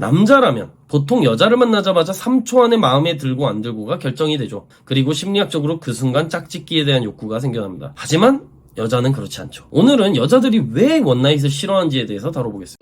남자라면 보통 여자를 만나자마자 3초 안에 마음에 들고 안 들고가 결정이 되죠. 그리고 심리학적으로 그 순간 짝짓기에 대한 욕구가 생겨납니다. 하지만 여자는 그렇지 않죠. 오늘은 여자들이 왜 원나잇을 싫어하는지에 대해서 다뤄보겠습니다.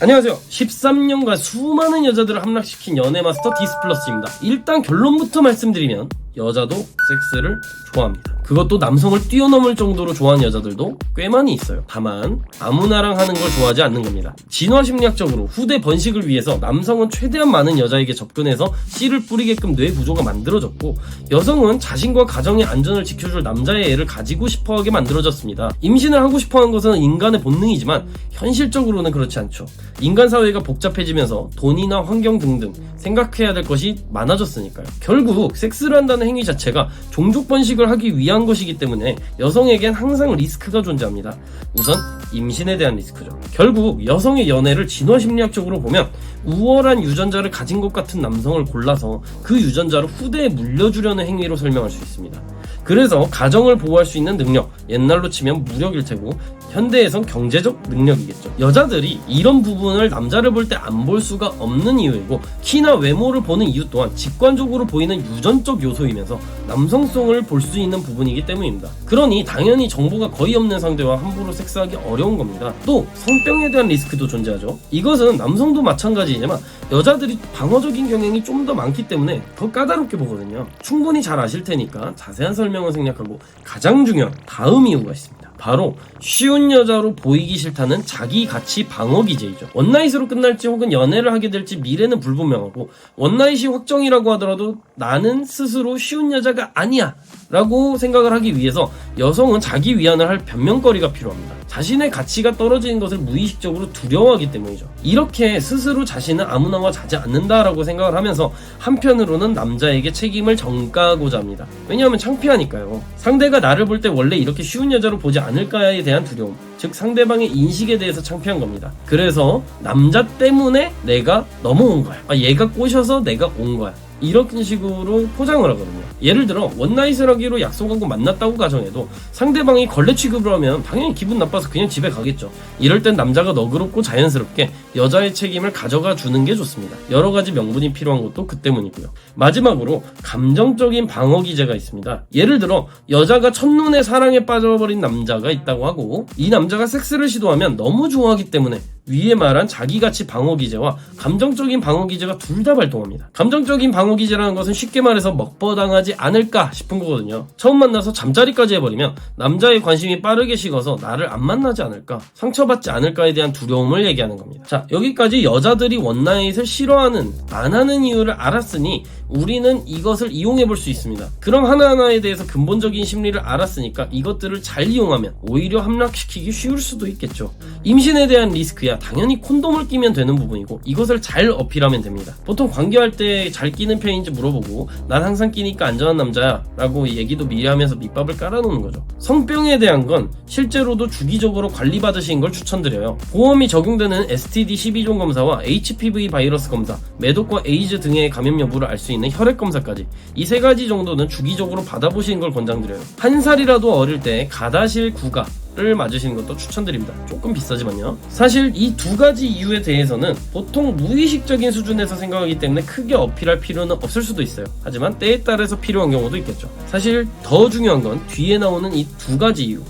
안녕하세요. 13년간 수많은 여자들을 함락시킨 연애 마스터 디스플러스입니다. 일단 결론부터 말씀드리면 여자도 섹스를 좋아합니다. 그것도 남성을 뛰어넘을 정도로 좋아하는 여자들도 꽤 많이 있어요. 다만 아무나랑 하는 걸 좋아하지 않는 겁니다. 진화 심리학적으로 후대 번식을 위해서 남성은 최대한 많은 여자에게 접근해서 씨를 뿌리게끔 뇌 구조가 만들어졌고 여성은 자신과 가정의 안전을 지켜줄 남자의 애를 가지고 싶어하게 만들어졌습니다. 임신을 하고 싶어하는 것은 인간의 본능이지만 현실적으로는 그렇지 않죠. 인간 사회가 복잡해지면서 돈이나 환경 등등 생각해야 될 것이 많아졌으니까요. 결국 섹스를 한다는 행위 자체가 종족 번식을 하기 위한 것이기 때문에 여성에겐 항상 리스크가 존재합니다. 우선 임신에 대한 리스크죠. 결국 여성의 연애를 진화 심리학적으로 보면 우월한 유전자를 가진 것 같은 남성을 골라서 그 유전자를 후대에 물려주려는 행위로 설명할 수 있습니다. 그래서 가정을 보호할 수 있는 능력, 옛날로 치면 무력일 테고 현대에선 경제적 능력이겠죠. 여자들이 이런 부분을 남자를 볼 때 안 볼 수가 없는 이유이고 키나 외모를 보는 이유 또한 직관적으로 보이는 유전적 요소이면서 남성성을 볼 수 있는 부분이기 때문입니다. 그러니 당연히 정보가 거의 없는 상대와 함부로 섹스하기 어려운 겁니다. 또 성병에 대한 리스크도 존재하죠. 이것은 남성도 마찬가지지만 여자들이 방어적인 경향이 좀 더 많기 때문에 더 까다롭게 보거든요. 충분히 잘 아실 테니까 자세한 설명을 생략하고 가장 중요한 다음 이유가 있습니다. 바로 쉬운 여자로 보이기 싫다는 자기 가치 방어 기제이죠. 원나잇으로 끝날지 혹은 연애를 하게 될지 미래는 불분명하고 원나잇이 확정이라고 하더라도 나는 스스로 쉬운 여자가 아니야 라고 생각을 하기 위해서 여성은 자기 위안을 할 변명거리가 필요합니다. 자신의 가치가 떨어지는 것을 무의식적으로 두려워하기 때문이죠. 이렇게 스스로 자신은 아무나 와 자지 않는다라고 생각을 하면서 한편으로는 남자에게 책임을 전가하고자 합니다. 왜냐하면 창피하니까요. 상대가 나를 볼 때 원래 이렇게 쉬운 여자로 보지 않을까에 대한 두려움. 즉 상대방의 인식에 대해서 창피한 겁니다. 그래서 남자 때문에 내가 넘어온 거야. 아, 얘가 꼬셔서 내가 온 거야. 이런 식으로 포장을 하거든요. 예를 들어 원나잇을 하기로 약속하고 만났다고 가정해도 상대방이 걸레 취급을 하면 당연히 기분 나빠서 그냥 집에 가겠죠. 이럴 땐 남자가 너그럽고 자연스럽게 여자의 책임을 가져가 주는 게 좋습니다. 여러 가지 명분이 필요한 것도 그 때문이고요. 마지막으로 감정적인 방어 기제가 있습니다. 예를 들어 여자가 첫눈에 사랑에 빠져버린 남자가 있다고 하고 이 남자가 섹스를 시도하면 너무 좋아하기 때문에 위에 말한 자기가치 방어 기제와 감정적인 방어 기제가 둘 다 발동합니다. 감정적인 방어 기제라는 것은 쉽게 말해서 먹버당하지 않을까 싶은 거거든요. 처음 만나서 잠자리까지 해버리면 남자의 관심이 빠르게 식어서 나를 안 만나지 않을까, 상처받지 않을까에 대한 두려움을 얘기하는 겁니다. 자, 여기까지 여자들이 원나잇을 싫어하는, 안 하는 이유를 알았으니 우리는 이것을 이용해 볼 수 있습니다. 그럼 하나하나에 대해서 근본적인 심리를 알았으니까 이것들을 잘 이용하면 오히려 함락시키기 쉬울 수도 있겠죠. 임신에 대한 리스크야 당연히 콘돔을 끼면 되는 부분이고 이것을 잘 어필하면 됩니다. 보통 관계할 때 잘 끼는 편인지 물어보고 난 항상 끼니까 안전한 남자야 라고 얘기도 미리 하면서 밑밥을 깔아놓는 거죠. 성병에 대한 건 실제로도 주기적으로 관리받으신 걸 추천드려요. 보험이 적용되는 STD 12종 검사와 HPV 바이러스 검사, 매독과 에이즈 등의 감염 여부를 알 수 있는 혈액 검사까지 이 세 가지 정도는 주기적으로 받아보시는 걸 권장드려요. 한 살이라도 어릴 때 가다실 구가 를 맞으시는 것도 추천드립니다. 조금 비싸지만요. 사실 이 두 가지 이유에 대해서는 보통 무의식적인 수준에서 생각하기 때문에 크게 어필할 필요는 없을 수도 있어요. 하지만 때에 따라서 필요한 경우도 있겠죠. 사실 더 중요한 건 뒤에 나오는 이 두 가지 이유.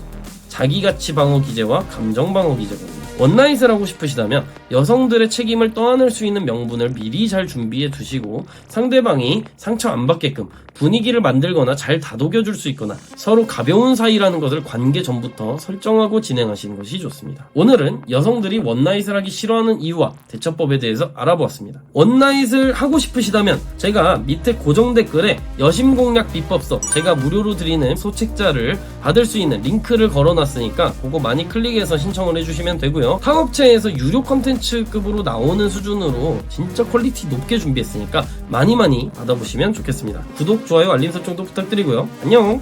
자기가치 방어 기제와 감정 방어 기제거든요. 원나잇을 하고 싶으시다면 여성들의 책임을 떠안을 수 있는 명분을 미리 잘 준비해 두시고 상대방이 상처 안 받게끔 분위기를 만들거나 잘 다독여 줄 수 있거나 서로 가벼운 사이라는 것을 관계 전부터 설정하고 진행하시는 것이 좋습니다. 오늘은 여성들이 원나잇을 하기 싫어하는 이유와 대처법에 대해서 알아보았습니다. 원나잇을 하고 싶으시다면 제가 밑에 고정 댓글에 여심 공략 비법서 제가 무료로 드리는 소책자를 받을 수 있는 링크를 걸어놨으니까 그거 많이 클릭해서 신청을 해주시면 되고요. 타업체에서 유료 컨텐츠급으로 나오는 수준으로 진짜 퀄리티 높게 준비했으니까 많이 많이 받아보시면 좋겠습니다. 좋아요, 알림 설정도 부탁드리고요. 안녕!